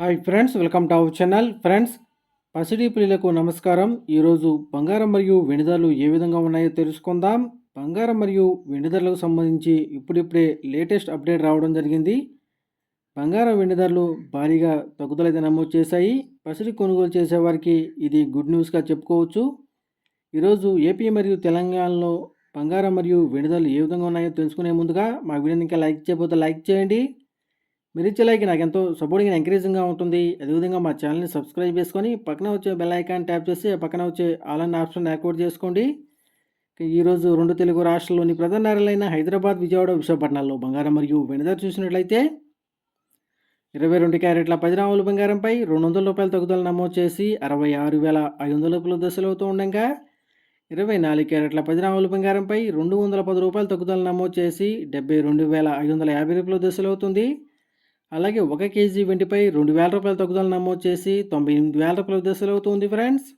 Hi friends welcome to our channel. Friends పసిడి పిల్లలకు నమస్కారం. ఈరోజు బంగారం మరియు వెండి ఏ విధంగా ఉన్నాయో తెలుసుకుందాం. బంగారం మరియు వెండిదరలకు సంబంధించి ఇప్పుడిప్పుడే లేటెస్ట్ అప్డేట్ రావడం జరిగింది. బంగారం వెండి ధరలు భారీగా తగ్గుదలైతే నమోదు చేశాయి. పసిడి కొనుగోలు చేసేవారికి ఇది గుడ్ న్యూస్గా చెప్పుకోవచ్చు. ఈరోజు ఏపీ మరియు తెలంగాణలో బంగారం మరియు వెండి ధరలు ఏ విధంగా ఉన్నాయో తెలుసుకునే ముందుగా మా వీడియోని ఇంకా లైక్ చేయకపోతే లైక్ చేయండి. మీరు ఇచ్చే లైక్ నాకు ఎంతో సపోర్టింగ్ ఎంకరేజింగ్గా ఉంటుంది. అదేవిధంగా మా ఛానల్ని సబ్స్క్రైబ్ చేసుకొని పక్కన వచ్చే బెల్ ఐకాన్ ట్యాప్ చేసి పక్కన వచ్చే ఆల్ అన్న ఆప్షన్ యాక్టివేట్ చేసుకోండి. ఈరోజు రెండు తెలుగు రాష్ట్రాల్లోని ప్రధాన నగరాలైన హైదరాబాద్ విజయవాడ విశాఖపట్నాల్లో బంగారం మరియు వెనుదర చూసినట్లయితే ఇరవై రెండు క్యారెట్ల పది రాముల బంగారంపై రెండు వందల రూపాయల తగ్గుదల నమోదు చేసి అరవై ఆరు వేల ఐదు వందల రూపాయల దశలు అవుతూ ఉండగా ఇరవై నాలుగు క్యారెట్ల పది రాముల బంగారంపై రెండు వందల పది రూపాయల తగ్గుదల నమోదు చేసి డెబ్బై రెండు వేల ఐదు వందల యాభై రూపాయల దశలు అవుతుంది. అలాగే ఒక కేజీ వెండిపై రెండు వేల రూపాయల తగ్గుదల నమోదు చేసి తొంభై ఎనిమిది వేల రూపాయల దశలు అవుతుంది ఫ్రెండ్స్.